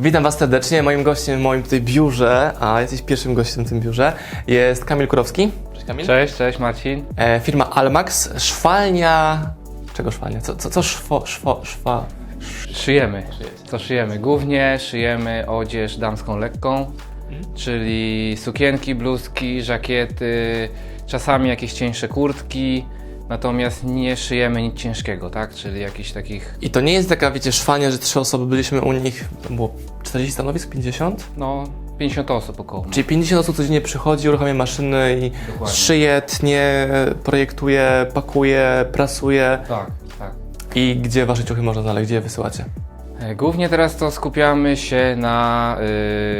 Witam Was serdecznie. Moim gościem w moim tutaj biurze, a jesteś pierwszym gościem w tym biurze, jest Kamil Kurowski. Cześć Kamil. Cześć, cześć Marcin. E, firma Almax, szwalnia... Czego szwalnia? Co, co, co szwo, szwo, szwa... Szyjemy. Co szyjemy? Głównie szyjemy odzież damską lekką, czyli sukienki, bluzki, żakiety, czasami jakieś cieńsze kurtki, natomiast nie szyjemy nic ciężkiego, tak? Czyli jakichś takich, I to nie jest taka, wiecie, szwalnia, że trzy osoby byliśmy u nich, było 40 stanowisk, 50? no, 50 osób około. Czyli 50 osób codziennie przychodzi, uruchamia maszyny i Dokładnie. szyje, tnie, projektuje, pakuje, prasuje. Tak, tak. I gdzie Wasze ciuchy można znaleźć? Gdzie je wysyłacie? E, Głównie teraz to skupiamy się na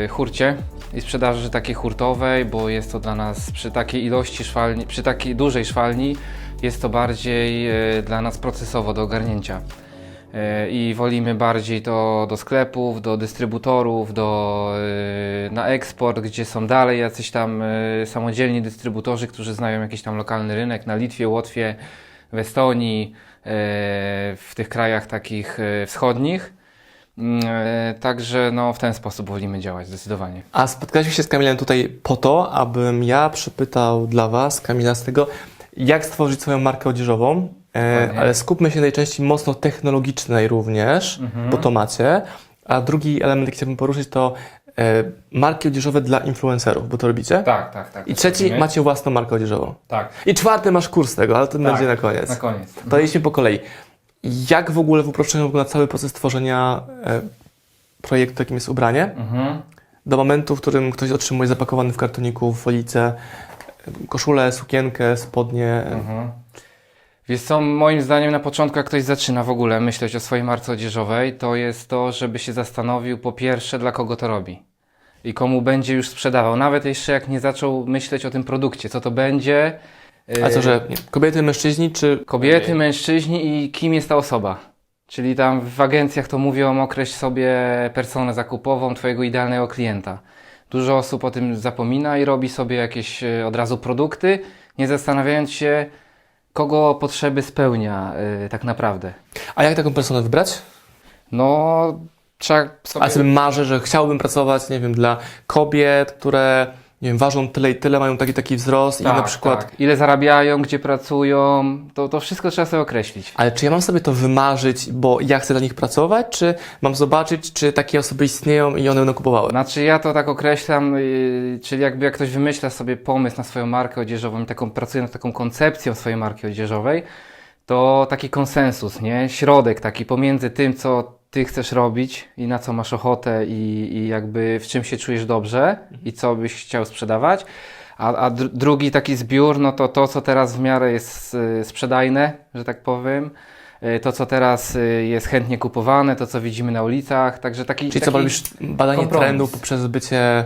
y, hurcie i sprzedaży takiej hurtowej, bo jest to dla nas przy takiej ilości szwalni, przy takiej dużej szwalni jest to bardziej y, dla nas procesowo do ogarnięcia. Y, I wolimy bardziej to do sklepów, do dystrybutorów, do, y, na eksport, gdzie są dalej jacyś tam samodzielni dystrybutorzy, którzy znają jakiś tam lokalny rynek na Litwie, Łotwie, w Estonii, w tych krajach takich wschodnich. Mm, e, Także no, w ten sposób wolimy działać zdecydowanie. A spotkaliśmy się z Kamilem tutaj po to, abym ja przypytał dla Was, Kamila, z tego, jak stworzyć swoją markę odzieżową, e, ale skupmy się najczęściej mocno technologicznej również, Mhm. bo to macie. A drugi element, jaki chciałbym poruszyć, to e, marki odzieżowe dla influencerów, bo to robicie. Tak, tak, tak. I trzeci, macie własną markę odzieżową. Tak, I czwarty, masz kurs tego, ale to Tak, będzie na koniec. na koniec. To idźmy po kolei. Jak w ogóle w uproszczeniu wygląda cały proces tworzenia e, projektu, jakim jest ubranie? Mhm. do momentu, w którym ktoś otrzymuje zapakowany w kartoniku w folicę koszulę, sukienkę, spodnie. Mhm. Wiesz co, moim zdaniem na początku jak ktoś zaczyna w ogóle myśleć o swojej marce odzieżowej, to jest to, żeby się zastanowił po pierwsze dla kogo to robi i komu będzie już sprzedawał. Nawet jeszcze jak nie zaczął myśleć o tym produkcie, co to będzie. A co, yy, że nie, kobiety, mężczyźni, czy... Kobiety, mężczyźni i kim jest ta osoba. Czyli tam w agencjach to mówią, określ sobie personę zakupową twojego idealnego klienta. Dużo osób o tym zapomina i robi sobie jakieś e, od razu produkty, nie zastanawiając się, kogo potrzeby spełnia e, tak naprawdę. A jak taką personę wybrać? No, trzeba sobie... A sobie marzę, że chciałbym pracować, nie wiem, dla kobiet, które, nie wiem, ważą tyle i tyle, mają taki taki wzrost i na przykład... tak. Ile zarabiają, gdzie pracują, to, to wszystko trzeba sobie określić. Ale czy ja mam sobie to wymarzyć, bo ja chcę dla nich pracować, czy mam zobaczyć, czy takie osoby istnieją i one będą kupowały? Znaczy ja to tak określam, yy, czyli jakby jak ktoś wymyśla sobie pomysł na swoją markę odzieżową i taką, pracuje nad taką koncepcją swojej marki odzieżowej, to taki konsensus, nie? Środek taki pomiędzy tym, co ty chcesz robić i na co masz ochotę i, i jakby w czym się czujesz dobrze i co byś chciał sprzedawać. A, a dr- drugi taki zbiór, no to to, co teraz w miarę jest y, sprzedajne, że tak powiem, y, to, co teraz y, jest chętnie kupowane, to, co widzimy na ulicach, także taki... Czyli co, taki... robisz badanie kompromis. trendu poprzez bycie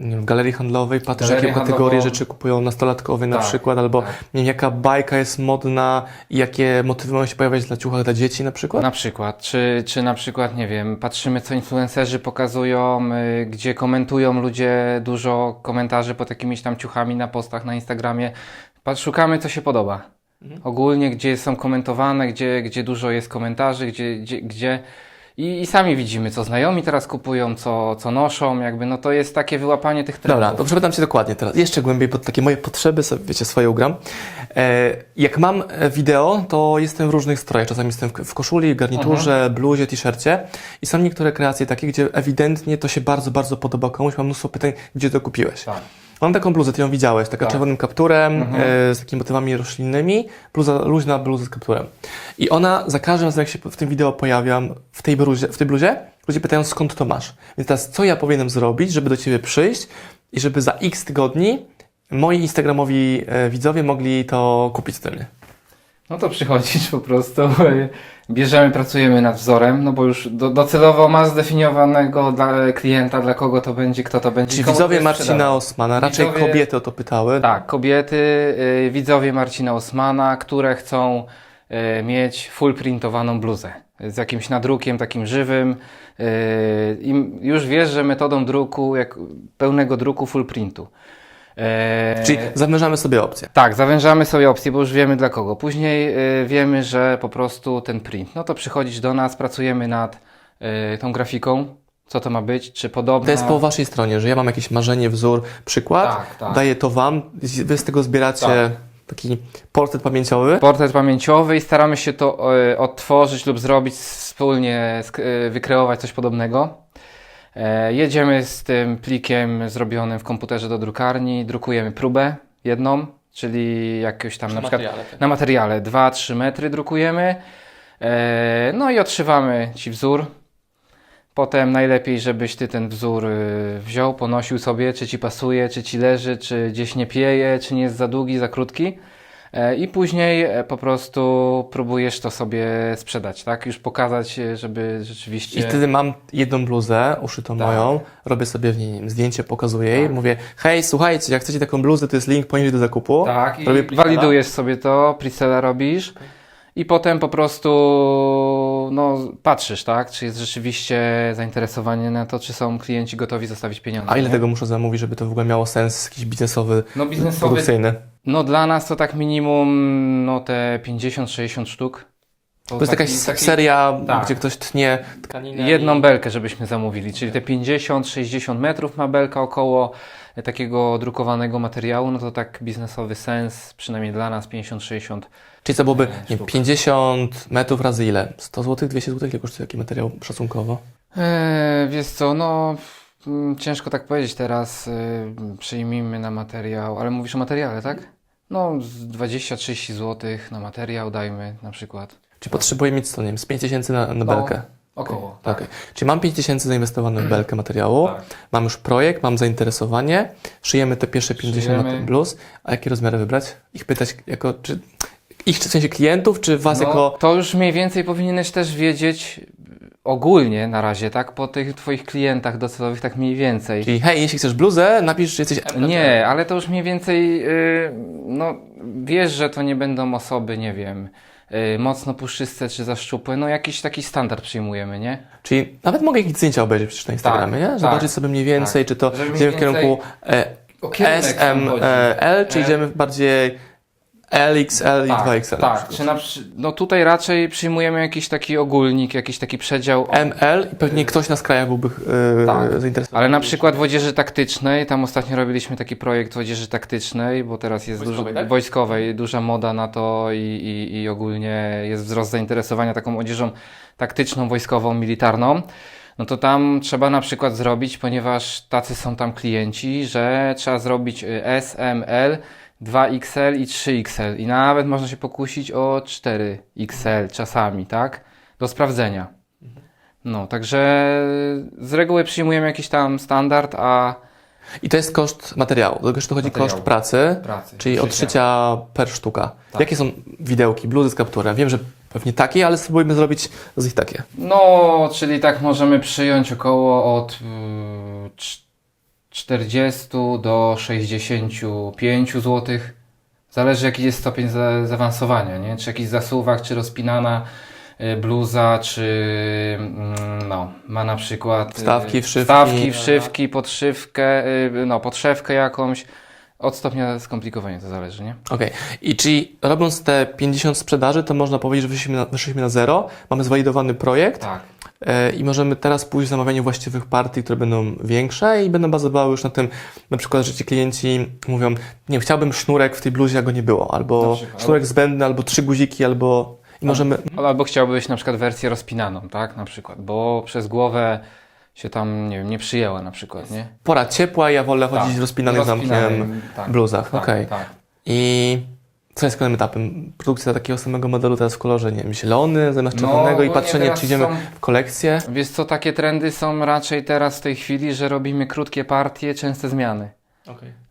w galerii handlowej, patrzysz jakie kategorie handlową. rzeczy kupują nastolatkowie na Tak, przykład, albo tak. nie wiem, jaka bajka jest modna i jakie motywy mają się pojawiać dla ciuchach dla dzieci na przykład? Na przykład, czy, czy na przykład, nie wiem, patrzymy co influencerzy pokazują, y, gdzie komentują ludzie dużo komentarzy pod jakimiś tam ciuchami na postach na Instagramie. Patrz, szukamy co się podoba. Ogólnie, gdzie są komentowane, gdzie, gdzie dużo jest komentarzy, gdzie, gdzie, gdzie... I, I sami widzimy, co znajomi teraz kupują, co, co noszą, jakby, no to jest takie wyłapanie tych trendów. Dobra, to przepytam Cię dokładnie teraz, jeszcze głębiej, pod takie moje potrzeby sobie, wiecie, swoje ugram. E, jak mam e, wideo, to jestem w różnych strojach. Czasami jestem w, koszuli, garniturze, bluzie, t-shircie i są niektóre kreacje takie, gdzie ewidentnie to się bardzo, bardzo podoba komuś. Mam mnóstwo pytań, gdzie to kupiłeś. Tak. Mam taką bluzę, Ty ją widziałeś, taka Tak. czerwonym kapturem, Mhm. e, z takimi motywami roślinnymi, bluza, luźna bluza z kapturem. I ona, za każdym razem jak się w tym wideo pojawiam, w tej bluzie, w tej bluzie ludzie pytają skąd to masz. Więc teraz co ja powinienem zrobić, żeby do Ciebie przyjść i żeby za x tygodni moi instagramowi e, widzowie mogli to kupić ode mnie. No to przychodzisz po prostu, bierzemy, pracujemy nad wzorem, no bo już do, docelowo ma zdefiniowanego dla klienta, dla kogo to będzie, kto to będzie. Komu widzowie to jest Marcina sprzedawał. Osmana, raczej Widzowie- kobiety o to pytały. Tak, kobiety, y, widzowie Marcina Osmana, które chcą y, mieć full printowaną bluzę z jakimś nadrukiem takim żywym. Y, I już wiesz, że metodą druku, jak pełnego druku full printu. E, Czyli zawężamy sobie opcję. Tak, zawężamy sobie opcję, bo już wiemy dla kogo. Później y, wiemy, że po prostu ten print. No to przychodzisz do nas, pracujemy nad y, tą grafiką, co to ma być, czy podobna... To jest po waszej stronie, że ja mam jakieś marzenie, wzór, przykład, Tak, tak. daję to wam, wy z tego zbieracie Tak. taki portret pamięciowy. portret pamięciowy i staramy się to e, odtworzyć lub zrobić wspólnie, e, wykreować coś podobnego. E, jedziemy z tym plikiem zrobionym w komputerze do drukarni, drukujemy próbę jedną, czyli jakieś tam na przykład na materiale 2-3 metry drukujemy. E, no i odszywamy Ci wzór. Potem najlepiej, żebyś Ty ten wzór y, wziął, ponosił sobie, czy Ci pasuje, czy Ci leży, czy gdzieś nie pieje, czy nie jest za długi, za krótki. E, I później e, po prostu próbujesz to sobie sprzedać, tak? Już pokazać, e, żeby rzeczywiście... I wtedy mam jedną bluzę uszytą Tak. moją, robię sobie w niej zdjęcie, pokazuję jej, Tak. mówię, hej, słuchajcie, jak chcecie taką bluzę, to jest link poniżej do zakupu. Tak, i Robię presela. walidujesz sobie to, presela robisz i potem po prostu no, patrzysz, tak? Czy jest rzeczywiście zainteresowanie na to, czy są klienci gotowi zostawić pieniądze. A ile nie? tego muszę zamówić, żeby to w ogóle miało sens jakiś biznesowy, No biznesowy, produkcyjny? no dla nas to tak minimum no te 50-60 sztuk. To jest jakaś seria, tak. gdzie ktoś tnie tkaninę. Jedną i- belkę, żebyśmy zamówili, czyli te 50-60 metrów ma belka około takiego drukowanego materiału, no to tak biznesowy sens, przynajmniej dla nas 50-60 Czyli co byłoby Nie, nie, sztuk. 50 metrów razy ile? 100 zł, 200 zł? Ile kosztuje taki materiał szacunkowo? Eee, wiesz co, no mm, ciężko tak powiedzieć teraz. Yy, przyjmijmy na materiał, ale mówisz o materiale, tak? No z 20-30 zł na materiał dajmy na przykład. Czy potrzebuję mieć co, nie wiem, z 5 tysięcy na, na No, belkę? Około. Tak. Okej. Czyli mam 5 tysięcy zainwestowane w belkę materiału, Tak. mam już projekt, mam zainteresowanie, szyjemy te pierwsze 50 na bluz, a jakie rozmiary wybrać? Ich pytać jako, czy ich w sensie klientów, czy was No, jako... To już mniej więcej powinieneś też wiedzieć ogólnie na razie, tak? Po tych twoich klientach docelowych tak mniej więcej. Czyli hej, jeśli chcesz bluzę, napisz, że jesteś... Nie, ale to już mniej więcej, yy, no wiesz, że to nie będą osoby, nie wiem, mocno puszczyste czy za szczupłe, no jakiś taki standard przyjmujemy, nie? Czyli nawet mogę jakieś zdjęcia obejrzeć przecież na Instagramie, Tak, nie? Zobaczyć tak, sobie mniej więcej, czy to idziemy w kierunku e, o kierunek S, tam M, chodzi. e, czy idziemy bardziej L, XL i Tak, 2XL? na tak. Czy na, przy- no tutaj raczej przyjmujemy jakiś taki ogólnik, jakiś taki przedział. ML i pewnie ktoś na skrajach byłby e, Tak. zainteresowany. Ale na przykład w odzieży taktycznej, tam ostatnio robiliśmy taki projekt w odzieży taktycznej, bo teraz jest Wojskowej, dużo, tak? wojskowej, duża moda na to i, i, i ogólnie jest wzrost zainteresowania taką odzieżą taktyczną, wojskową, militarną. No to tam trzeba na przykład zrobić, ponieważ tacy są tam klienci, że trzeba zrobić y, S, M, L, 2XL i 3XL i nawet można się pokusić o 4XL czasami, tak? Do sprawdzenia. No, także z reguły przyjmujemy jakiś tam standard, a I to jest koszt materiału. Do tego jeszcze dochodzi Materiału. koszt pracy, pracy. czyli odszycia per sztuka. Tak. Jakie są widełki, bluzy z kapturem? Wiem, że pewnie takie, ale spróbujmy zrobić z nich takie. No, czyli tak możemy przyjąć około od y, cz- 40 do 65 zł. Zależy jaki jest stopień za, zaawansowania, nie? Czy jakiś zasuwak, czy rozpinana y, bluza, czy mm, no, ma na przykład y, Wstawki, wszywki. wstawki, wszywki, podszywkę, y, no, podszewkę jakąś. Od stopnia skomplikowania to zależy, nie? Okej. I czyli robiąc te 50 sprzedaży, to można powiedzieć, że wyszliśmy na, wyszliśmy na zero, mamy zwalidowany projekt Tak. E, i możemy teraz pójść w zamawianie właściwych partii, które będą większe i będą bazowały już na tym, na przykład, że ci klienci mówią, nie chciałbym sznurek w tej bluzie, a go nie było, albo przykład. sznurek zbędny, albo trzy guziki, albo... I możemy... Albo chciałbyś na przykład wersję rozpinaną, tak? Na przykład, bo przez głowę się tam, nie wiem, nie przyjęła na przykład, nie? Pora ciepła, ja wolę chodzić Tak. w rozpinanych zamkiem Rozpinanym, tak, bluzach. tak, Okej. tak. I co jest kolejnym etapem? Produkcja takiego samego modelu teraz w kolorze, nie wiem, zielony zamiast czerwonego No, i bo patrzenie, czy idziemy są- w kolekcję. Wiesz co, takie trendy są raczej teraz w tej chwili, że robimy krótkie partie, częste zmiany.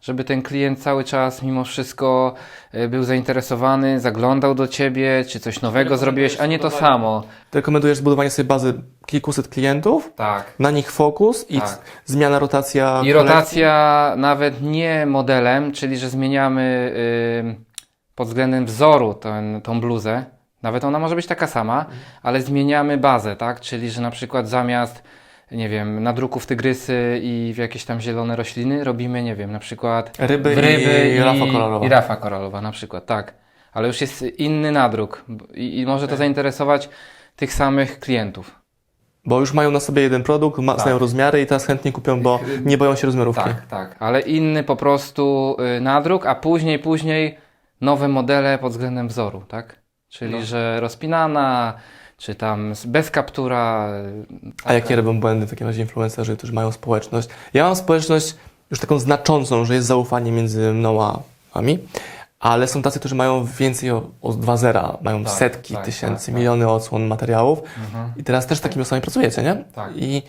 Żeby ten klient cały czas mimo wszystko e, był zainteresowany, zaglądał do ciebie, czy coś nowego zrobiłeś, a nie to samo. Ty rekomendujesz zbudowanie sobie bazy kilkuset klientów, Tak. na nich fokus i Tak. zmiana, rotacja I kolekcji? rotacja nawet nie modelem, czyli że zmieniamy y, pod względem wzoru ten, tą bluzę. Nawet ona może być taka sama, ale zmieniamy bazę, tak? Czyli że na przykład zamiast, nie wiem, nadruków tygrysy i w jakieś tam zielone rośliny robimy, nie wiem, na przykład Ryby, ryby i, rafa kolorowa. I rafa koralowa na przykład, tak. Ale już jest inny nadruk i, i może to zainteresować tych samych klientów. Bo już mają na sobie jeden produkt, ma, Tak. znają rozmiary i teraz chętnie kupią, bo nie boją się rozmiarówki. Tak, tak. Ale inny po prostu y, nadruk, a później, później nowe modele pod względem wzoru, tak? Czyli, No. że rozpinana, czy tam bez kaptura. A jakie robią błędy w takim razie influencerzy, którzy mają społeczność? Ja mam społeczność już taką znaczącą, że jest zaufanie między mną a wami, ale są tacy, którzy mają więcej o, o 2 zera, mają Tak, setki tak, tysięcy, tak, tak. miliony odsłon materiałów Mhm. i teraz też z takimi osobami pracujecie, nie? Tak. I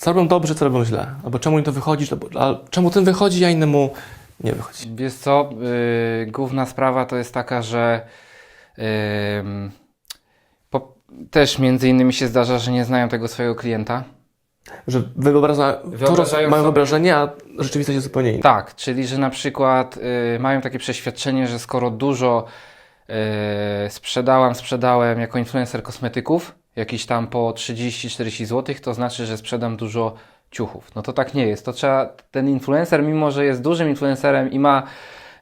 co robią dobrze, co robią źle? Albo czemu im to wychodzi, albo, czemu ten wychodzi, a innemu nie wychodzi? Wiesz co, y, główna sprawa to jest taka, że ym, po, też między innymi się zdarza, że nie znają tego swojego klienta. Że wyobraża, to Wyobrażają mają sobie- wyobrażenie, a rzeczywistość jest zupełnie inna. Tak, czyli że na przykład y, mają takie przeświadczenie, że skoro dużo y, sprzedałam, sprzedałem jako influencer kosmetyków, jakiś tam po 30-40 zł, to znaczy, że sprzedam dużo ciuchów. No to tak nie jest. To trzeba, ten influencer, mimo że jest dużym influencerem i ma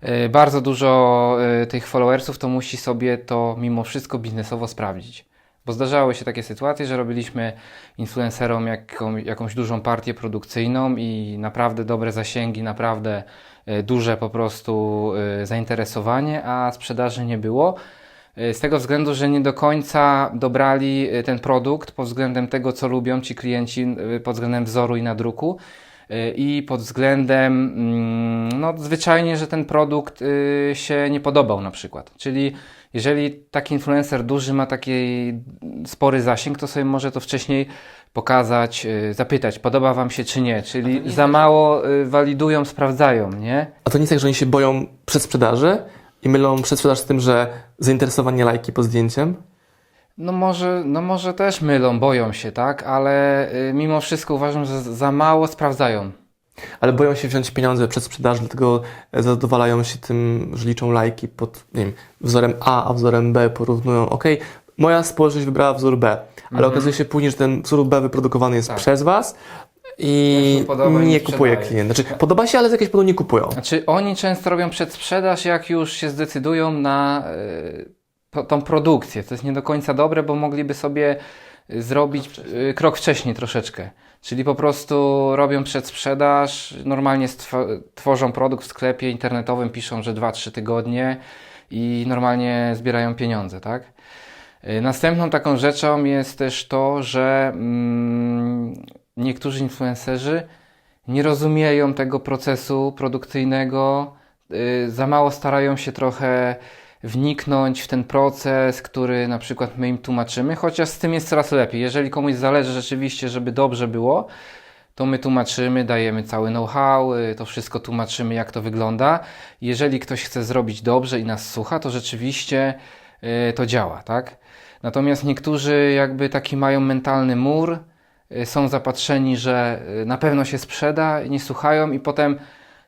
y, bardzo dużo y, tych followersów, to musi sobie to mimo wszystko biznesowo sprawdzić. Bo zdarzały się takie sytuacje, że robiliśmy influencerom jaką, jakąś dużą partię produkcyjną i naprawdę dobre zasięgi, naprawdę e, duże po prostu e, zainteresowanie, a sprzedaży nie było. E, Z tego względu, że nie do końca dobrali e, ten produkt pod względem tego, co lubią ci klienci, e, pod względem wzoru i nadruku i pod względem, mm, no zwyczajnie, że ten produkt się nie podobał na przykład. Czyli jeżeli taki influencer duży ma taki spory zasięg, to sobie może to wcześniej pokazać, zapytać, podoba Wam się czy nie. Czyli za mało y, walidują, sprawdzają, nie? A to nie jest tak, że oni się boją przedsprzedaży i mylą przedsprzedaż z tym, że zainteresowanie lajki pod zdjęciem? No może, no może też mylą, boją się, tak? Ale y, mimo wszystko uważam, że za mało sprawdzają. Ale boją się wziąć pieniądze przed sprzedaż, dlatego zadowalają się tym, że liczą lajki pod nie wiem, wzorem A, a wzorem B, porównują, ok, moja społeczność wybrała wzór B, ale okazuje się później, że ten wzór B wyprodukowany jest Tak. przez Was i Nie podoba nie nie kupuje sprzedaje. klient. Znaczy, podoba się, ale z jakiegoś powodu nie kupują. Znaczy, oni często robią przedsprzedaż, jak już się zdecydują na y, tą produkcję. To jest nie do końca dobre, bo mogliby sobie y, zrobić y, krok wcześniej troszeczkę. Czyli po prostu robią przedsprzedaż, normalnie tworzą produkt w sklepie internetowym, piszą, że 2-3 tygodnie i normalnie zbierają pieniądze, tak? Y, Następną taką rzeczą jest też to, że mm, niektórzy influencerzy nie rozumieją tego procesu produkcyjnego, y, za mało starają się trochę wniknąć w ten proces, który na przykład my im tłumaczymy, chociaż z tym jest coraz lepiej. Jeżeli komuś zależy rzeczywiście, żeby dobrze było, to my tłumaczymy, dajemy cały know-how, y, to wszystko tłumaczymy, jak to wygląda. Jeżeli ktoś chce zrobić dobrze i nas słucha, to rzeczywiście y, to działa, tak? Natomiast niektórzy jakby taki mają mentalny mur, są zapatrzeni, że y, na pewno się sprzeda, nie słuchają i potem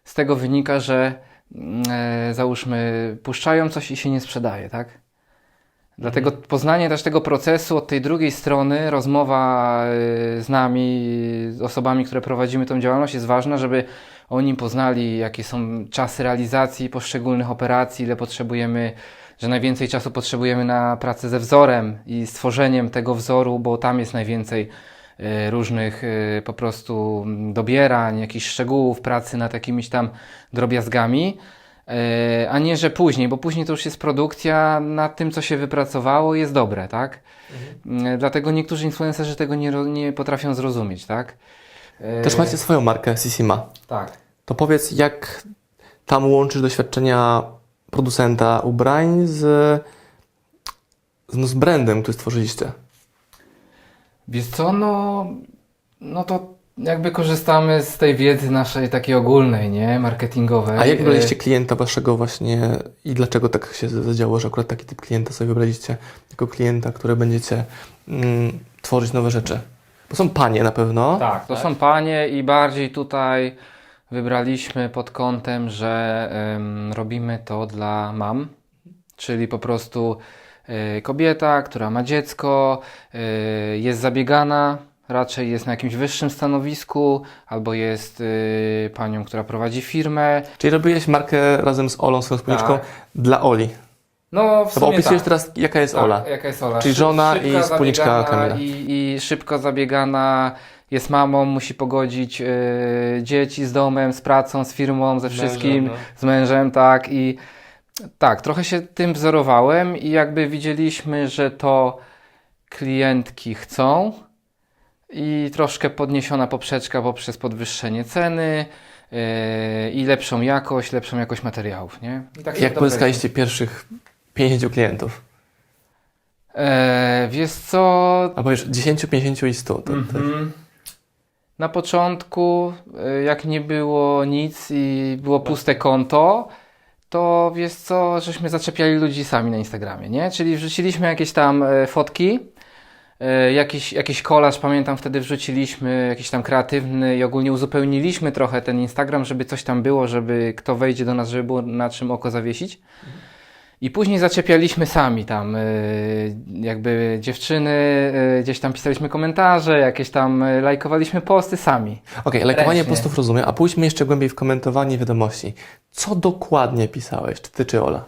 z tego wynika, że mm, e, załóżmy puszczają coś i się nie sprzedaje, tak? Dlatego poznanie też tego procesu od tej drugiej strony, rozmowa y, z nami, z osobami, które prowadzimy tą działalność jest ważna, żeby oni poznali, jakie są czasy realizacji poszczególnych operacji, ile potrzebujemy, że najwięcej czasu potrzebujemy na pracę ze wzorem i stworzeniem tego wzoru, bo tam jest najwięcej y, różnych y, po prostu dobierań, jakichś szczegółów pracy nad jakimiś tam drobiazgami. E, a nie, że później, bo później to już jest produkcja nad tym, co się wypracowało jest dobre, tak? E, Dlatego niektórzy influencerzy tego nie, nie potrafią zrozumieć, tak? E, Też macie swoją markę, Sisima. Tak. To powiedz, jak tam łączysz doświadczenia producenta ubrań z, z, no, z brandem, który stworzyliście? Wiesz co, no, no to jakby korzystamy z tej wiedzy naszej takiej ogólnej, nie? Marketingowej. A jak E, wybraliście klienta waszego właśnie i dlaczego tak się zadziało, że akurat taki typ klienta sobie wybraliście jako klienta, który będziecie mm, tworzyć nowe rzeczy? Bo są panie na pewno. Tak, to są panie i bardziej tutaj wybraliśmy pod kątem, że em, robimy to dla mam, czyli po prostu kobieta, która ma dziecko, e, jest zabiegana, raczej jest na jakimś wyższym stanowisku, albo jest e, panią, która prowadzi firmę. Czyli robiłeś markę razem z Olą, swoją spółniczką, Tak. dla Oli. No, w bo sumie opisujesz tak. teraz, jaka jest Tak, Ola. Jaka jest Ola? Czyli żona szybka, i zabiegana Kamila. I, I szybko zabiegana, jest mamą, musi pogodzić e, dzieci z domem, z pracą, z firmą, ze wszystkim, no. z mężem, tak. I tak, trochę się tym wzorowałem i jakby widzieliśmy, że to klientki chcą i troszkę podniesiona poprzeczka poprzez podwyższenie ceny e, i lepszą jakość, lepszą jakość materiałów, nie? I tak Jak pozyskaliście pierwszych 50 klientów? E, wiesz co, Albo już 10, 50 i 100. To, to, Mhm. Na początku, y, jak nie było nic i było puste konto, to wiesz co, żeśmy zaczepiali ludzi sami na Instagramie, nie? Czyli wrzuciliśmy jakieś tam e, fotki, e, jakiś, jakiś kolaż, pamiętam wtedy wrzuciliśmy, jakiś tam kreatywny i ogólnie uzupełniliśmy trochę ten Instagram, żeby coś tam było, żeby kto wejdzie do nas, żeby było na czym oko zawiesić. I później zaczepialiśmy sami tam, y, jakby dziewczyny, y, gdzieś tam pisaliśmy komentarze, jakieś tam y, lajkowaliśmy posty sami. Okej, lajkowanie Ręcznie. postów rozumiem, a pójdźmy jeszcze głębiej w komentowanie wiadomości. Co dokładnie pisałeś? Czy ty, czy Ola?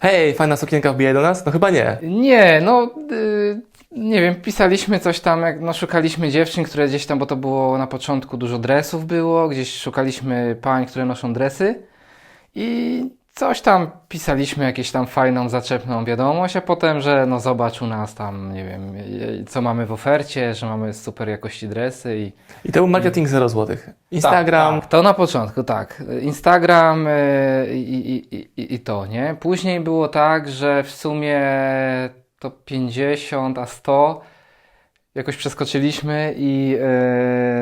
Hej, fajna sukienka wbijaj do nas? No chyba nie. Nie, no y, nie wiem, pisaliśmy coś tam, jak, no szukaliśmy dziewczyn, które gdzieś tam, bo to było na początku dużo dresów było, gdzieś szukaliśmy pań, które noszą dresy i coś tam pisaliśmy, jakieś tam fajną, zaczepną wiadomość, a potem, że no zobacz u nas tam, nie wiem, co mamy w ofercie, że mamy super jakości dresy i I to był marketing 0 zł. Instagram. Tak, tak, to na początku, tak. Instagram y, i, i, i, i to, nie? Później było tak, że w sumie to 50, a 100 jakoś przeskoczyliśmy i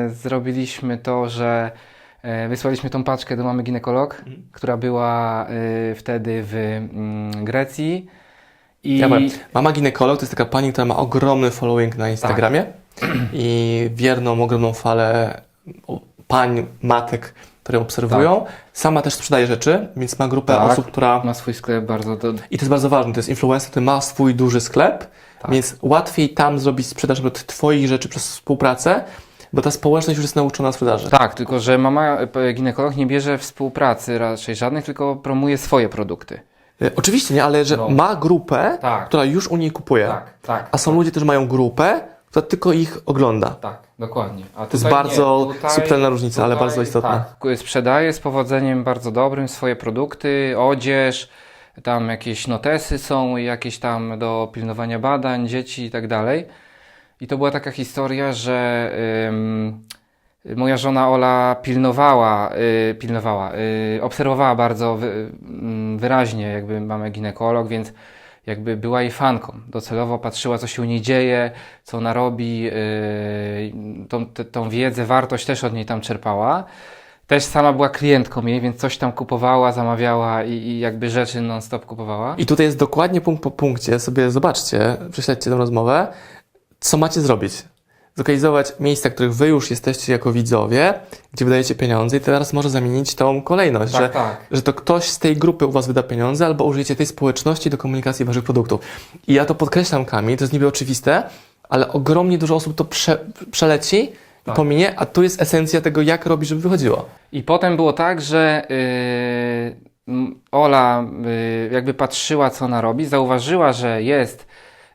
y, zrobiliśmy to, że wysłaliśmy tą paczkę do mamy ginekolog, która była y, wtedy w mm, Grecji. I mama ginekolog to jest taka pani, która ma ogromny following na Instagramie i wierną, ogromną falę pań, matek, które ją obserwują. Sama też sprzedaje rzeczy, więc ma grupę Tak. osób, która... ma swój sklep bardzo... Do... I to jest bardzo ważne, to jest influencer, który ma swój duży sklep, Tak. więc łatwiej tam zrobić sprzedaż na przykład Twoich rzeczy przez współpracę, bo ta społeczność już jest nauczona sprzedaży. Tak, tylko że mama e, ginekolog nie bierze współpracy raczej żadnych, tylko promuje swoje produkty. E, Oczywiście, nie, ale że No. ma grupę, Tak. która już u niej kupuje. tak. A są ludzie, którzy mają grupę, która tylko ich ogląda. Tak, dokładnie. To jest bardzo subtelna różnica, ale bardzo istotna. Tak, sprzedaje z powodzeniem bardzo dobrym swoje produkty, odzież, tam jakieś notesy są, jakieś tam do pilnowania badań, dzieci i tak dalej. I to była taka historia, że moja żona Ola pilnowała, y, pilnowała, y, obserwowała bardzo wy, wyraźnie, jakby mamy ginekolog, więc jakby była jej fanką. Docelowo patrzyła, co się u niej dzieje, co ona robi, yy, tą, te- tą wiedzę, wartość też od niej tam czerpała. Też sama była klientką jej, więc coś tam kupowała, zamawiała i, i jakby rzeczy non-stop kupowała. I tutaj jest dokładnie punkt po punkcie, sobie zobaczcie, prześledźcie tę rozmowę, co macie zrobić. Zlokalizować miejsca, w których wy już jesteście jako widzowie, gdzie wydajecie pieniądze i teraz może zamienić tą kolejność, Tak, że, tak. że to ktoś z tej grupy u was wyda pieniądze albo użyjecie tej społeczności do komunikacji waszych produktów. I ja to podkreślam, Kami, to jest niby oczywiste, ale ogromnie dużo osób to prze, przeleci i Tak. pominie, a tu jest esencja tego, jak robić, żeby wychodziło. I potem było tak, że yy, Ola yy, jakby patrzyła, co ona robi, zauważyła, że jest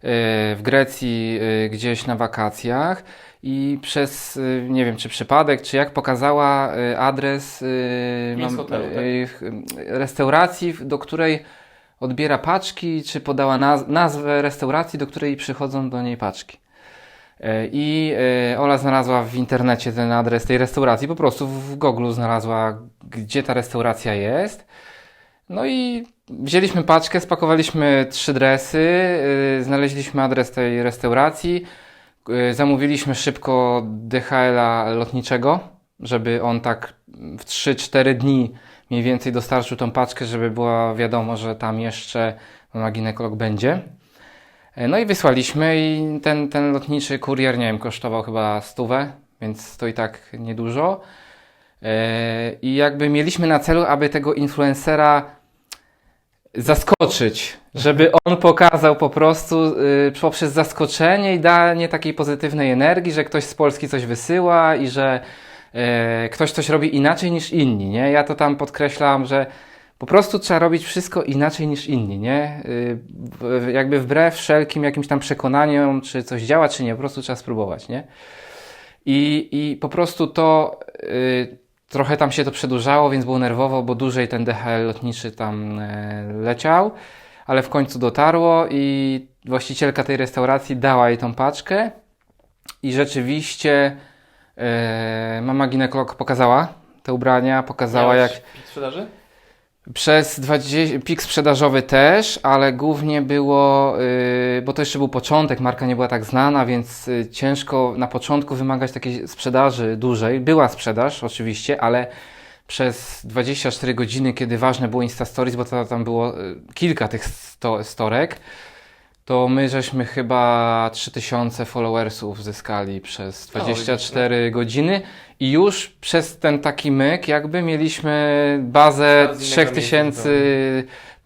w Grecji yy, gdzieś na wakacjach i przez, yy, nie wiem, czy przypadek, czy jak pokazała adres Miejsce hotelu, tak? restauracji, do której odbiera paczki, czy podała naz- nazwę restauracji, do której przychodzą do niej paczki. E, I e, Ola znalazła w internecie ten adres tej restauracji, po prostu w Google znalazła, gdzie ta restauracja jest. No i wzięliśmy paczkę, spakowaliśmy trzy dresy, e, znaleźliśmy adres tej restauracji, e, zamówiliśmy szybko DHL-a lotniczego, żeby on tak w 3-4 dni mniej więcej dostarczył tą paczkę, żeby było wiadomo, że tam jeszcze mama ginekolog będzie. E, No i wysłaliśmy i ten, ten lotniczy kurier, nie wiem, kosztował chyba stówę, więc to i tak niedużo. I jakby mieliśmy na celu, aby tego influencera zaskoczyć, żeby on pokazał po prostu y, poprzez zaskoczenie i danie takiej pozytywnej energii, że ktoś z Polski coś wysyła i że e, ktoś coś robi inaczej niż inni, nie? Ja to tam podkreślam, że Po prostu trzeba robić wszystko inaczej niż inni, nie? Y, Jakby wbrew wszelkim jakimś tam przekonaniom, czy coś działa, czy nie, po prostu trzeba spróbować, nie? I, i po prostu to y, trochę tam się to przedłużało, więc było nerwowo, bo dłużej ten DHL lotniczy tam e, leciał, ale w końcu dotarło i właścicielka tej restauracji dała jej tą paczkę i rzeczywiście e, mama ginekolog pokazała te ubrania, pokazała jak pik sprzedaży? Przez 20, pik sprzedażowy też, ale głównie było, yy, bo to jeszcze był początek, marka nie była tak znana, więc y, ciężko na początku wymagać takiej sprzedaży dużej. Była sprzedaż oczywiście, ale przez 24 godziny, kiedy ważne było Insta Stories, bo to, tam było y, kilka tych sto, storek, to my żeśmy chyba 3000 followersów zyskali przez 24 godziny i już przez ten taki myk jakby mieliśmy bazę Z innego 3000,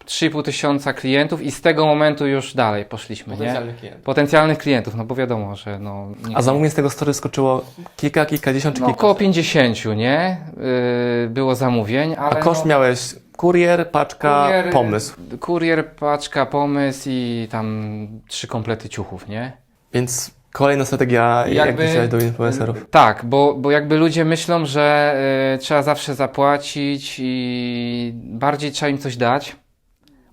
3,5 tysiąca klientów i z tego momentu już dalej poszliśmy, nie? Potencjalny klient. Potencjalnych klientów, no bo wiadomo, że no... nie- A zamówień z tego story skoczyło kilka, kilkadziesiąt czy no, kilka. około 50, nie? Yy, było zamówień, ale A koszt no, miałeś kurier, paczka, Kurier, pomysł. Kurier, paczka, pomysł i tam trzy komplety ciuchów, nie? Więc kolejna strategia, jak Jakby- docierać do influencerów. Tak, bo, bo jakby ludzie myślą, że y, trzeba zawsze zapłacić i bardziej trzeba im coś dać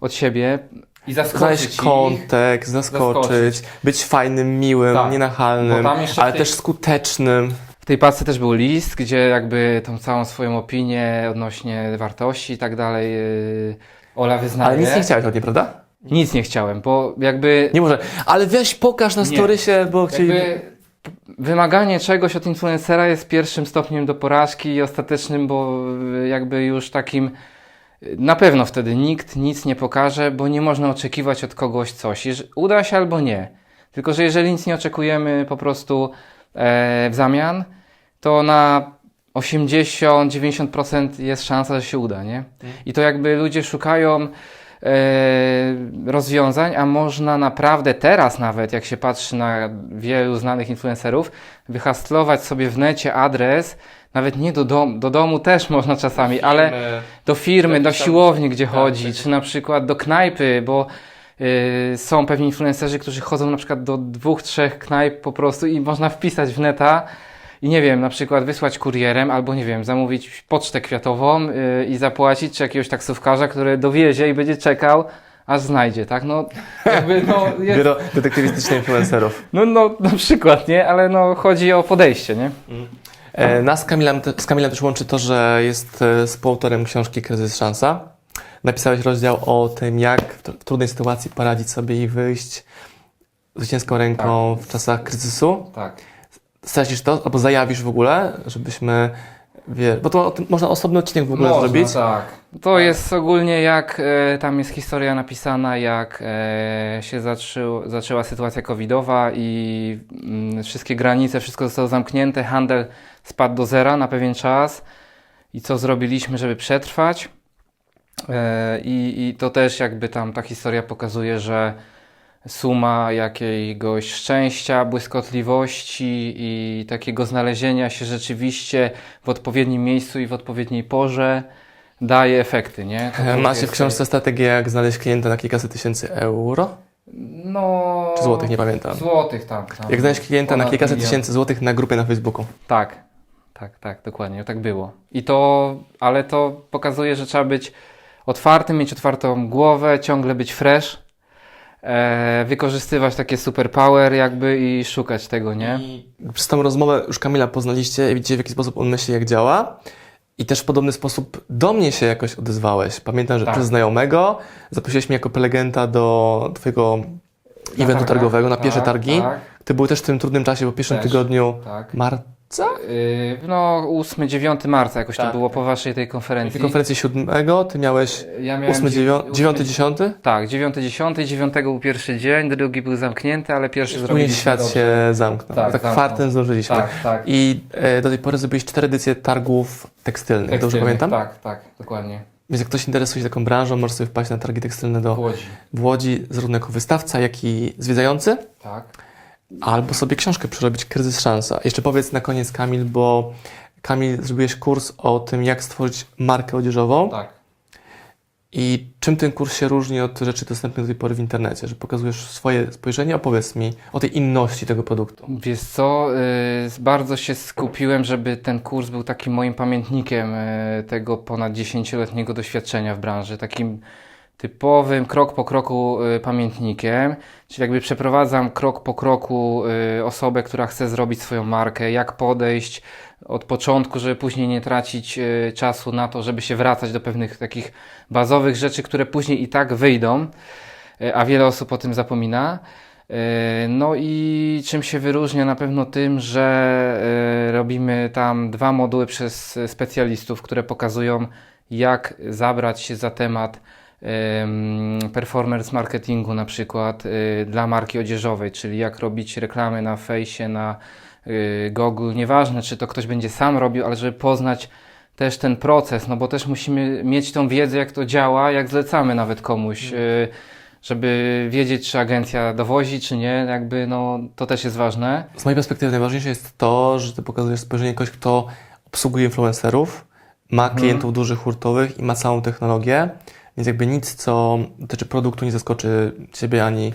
od siebie i zaskoczyć Znaleźć ich. kontekst, zaskoczyć, Zaskoczyć. być fajnym, miłym, Tak, nienachalnym, bo tam jeszcze w ale tej- też skutecznym. W tej paczce też był list, gdzie jakby tą całą swoją opinię odnośnie wartości i tak dalej y, Ola wyznaje. Ale nic nie chciałeś od niej, prawda? Nic nie chciałem, bo jakby Nie może. Ale weź pokaż na Nie. storysie, bo chcieli... Jakby wymaganie czegoś od influencera jest pierwszym stopniem do porażki i ostatecznym, bo y, jakby już takim y, na pewno wtedy nikt nic nie pokaże, bo nie można oczekiwać od kogoś coś. Jeż- Uda się albo nie. Tylko, że jeżeli nic nie oczekujemy po prostu w zamian, to na 80-90% jest szansa, że się uda, nie? I to jakby ludzie szukają e, rozwiązań, a można naprawdę teraz nawet, jak się patrzy na wielu znanych influencerów, wyhastlować sobie w necie adres, nawet nie do, dom, do domu też można czasami, ale do firmy, do siłowni, gdzie tak, chodzi, tak. czy na przykład do knajpy, bo są pewni influencerzy, którzy chodzą na przykład do dwóch, trzech knajp po prostu i można wpisać w neta i nie wiem, na przykład wysłać kurierem albo nie wiem, zamówić pocztę kwiatową y, i zapłacić, czy jakiegoś taksówkarza, który dowiezie i będzie czekał, aż znajdzie, tak? No, jakby, no, jest, Biuro detektywistyczne influencerów. no, no, na przykład, nie? Ale no, chodzi o podejście, nie? E, nas z Kamilem, z Kamilem też łączy to, że jest e, współautorem książki Kryzys Szansa. Napisałeś rozdział o tym, jak w, tr- w trudnej sytuacji poradzić sobie i wyjść zwycięską ręką w czasach kryzysu. Tak. Stracisz to, albo zajawisz w ogóle, żebyśmy, wie, bo to można osobny odcinek w ogóle zrobić. tak. To jest ogólnie jak e, tam jest historia napisana, jak e, się zaczęła sytuacja covidowa i mm, wszystkie granice, wszystko zostało zamknięte, handel spadł do zera na pewien czas i co zrobiliśmy, żeby przetrwać. E, i, I to też jakby tam ta historia pokazuje, że suma jakiegoś szczęścia, błyskotliwości i takiego znalezienia się rzeczywiście w odpowiednim miejscu i w odpowiedniej porze daje efekty, nie? To Macie w książce strategię, jak znaleźć klienta na kilkaset tysięcy euro? No... Czy złotych, nie pamiętam. Złotych, tak. tam. Jak znaleźć klienta na kilkaset milion. tysięcy złotych na grupie na Facebooku. Tak, tak, tak, dokładnie, tak było. I to, ale to pokazuje, że trzeba być otwartym, mieć otwartą głowę, ciągle być fresh, e, wykorzystywać takie superpower jakby i szukać tego, nie? I przez tą rozmowę już Kamila poznaliście i widzicie w jaki sposób on myśli, jak działa. I też w podobny sposób do mnie się jakoś odezwałeś. Pamiętam, że Tak. przez znajomego zaprosiłeś mnie jako prelegenta do twojego eventu targach, targowego na pierwsze tak, targi. Tak, Ty był też w tym trudnym czasie, po pierwszym Też. tygodniu tak. marca. Yy, no 8-9 marca jakoś Tak. to było po waszej tej W konferencji. tej konferencji siódmego, ty miałeś Ja miałem 8, dziew- 9, ósmy- 10. Tak, 9, 10, 9 był pierwszy dzień, drugi był zamknięty, ale pierwszy Później zrobiliśmy świat dobrze. się zamknął. Tak, Tak, fartem zdążyliśmy. Tak, tak. I e, do tej pory zrobiliście cztery edycje targów tekstylnych, dobrze Tekstylnych, pamiętam? Tak, tak, dokładnie. Więc jak ktoś interesuje się taką branżą, może sobie wpaść na targi tekstylne W do Łodzi. w Łodzi, zarówno jako wystawca, jak i zwiedzający, Tak. Albo sobie książkę przerobić Kryzys Szansa. Jeszcze powiedz na koniec, Kamil, bo Kamil, zrobiłeś kurs o tym, jak stworzyć markę odzieżową. Tak. I czym ten kurs się różni od rzeczy dostępnych do tej pory w internecie? Że pokazujesz swoje spojrzenie? Opowiedz mi o tej inności tego produktu. Wiesz co, y, bardzo się skupiłem, żeby ten kurs był takim moim pamiętnikiem y, tego ponad 10-letniego doświadczenia w branży, takim typowym krok po kroku y, pamiętnikiem, czyli jakby przeprowadzam krok po kroku y, osobę, która chce zrobić swoją markę, jak podejść od początku, żeby później nie tracić y, czasu na to, żeby się wracać do pewnych takich bazowych rzeczy, które później i tak wyjdą, a wiele osób o tym zapomina. No i czym się wyróżnia? Na pewno tym, że robimy tam dwa moduły przez specjalistów, które pokazują, jak zabrać się za temat performance marketingu na przykład y, dla marki odzieżowej, czyli jak robić reklamy na fejsie, na y, Google, nieważne czy to ktoś będzie sam robił, ale żeby poznać też ten proces, no bo też musimy mieć tą wiedzę, jak to działa, jak zlecamy nawet komuś, y, żeby wiedzieć, czy agencja dowozi, czy nie, jakby no to też jest ważne. Z mojej perspektywy najważniejsze jest to, że ty pokazujesz spojrzenie kogoś, kto obsługuje influencerów, ma klientów dużych hurtowych i ma całą technologię, więc jakby nic, co dotyczy produktu, nie zaskoczy ciebie ani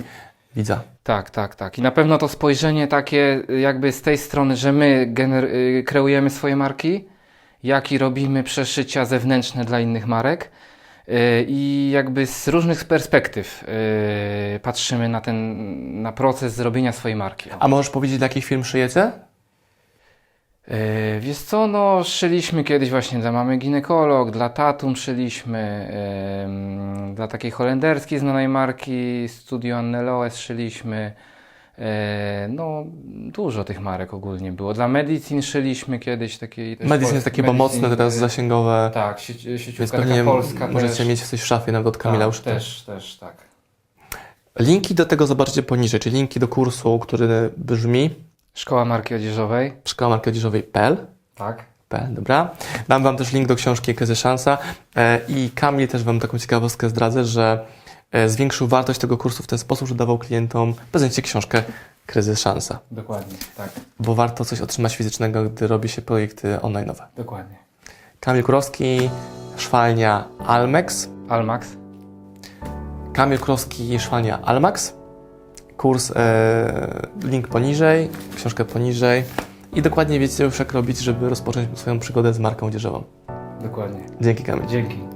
widza. Tak, tak, tak. I na pewno to spojrzenie takie jakby z tej strony, że my y, kreujemy swoje marki, jak i robimy przeszycia zewnętrzne dla innych marek y, i jakby z różnych perspektyw y, patrzymy na ten, na proces zrobienia swojej marki. A możesz powiedzieć, dla jakich firm szyjecie? Yy, Wiesz co, no szyliśmy kiedyś właśnie dla mamy ginekolog, dla Tatum szyliśmy, ym, dla takiej holenderskiej znanej marki Studio Anneloes szyliśmy, yy, no dużo tych marek ogólnie było. Dla Medicine szyliśmy kiedyś takiej... pol- jest takie chyba Medicine, mocne teraz yy, zasięgowe, Tak, sieci- sieciówka taka polska możecie też. mieć coś w szafie nawet od Kamila tak, też, też, tak. Linki do tego zobaczycie poniżej, czyli linki do kursu, który brzmi Szkoła marki odzieżowej, szkoła marki odzieżowej.pl tak. P, dobra. Dam Wam też link do książki Kryzys Szansa e, i Kamil też Wam taką ciekawostkę zdradzę, że e, zwiększył wartość tego kursu w ten sposób, że dawał klientom prezencie książkę Kryzys Szansa, Dokładnie, tak, bo warto coś otrzymać fizycznego, gdy robi się projekty online'owe. dokładnie. Kamil Kurowski, szwalnia Almex, Almax, Kamil Kurowski, szwalnia Almax, kurs, e, link poniżej, książkę poniżej i dokładnie wiecie już jak robić, żeby rozpocząć swoją przygodę z marką odzieżową. dokładnie. Dzięki Kamil. Dzięki.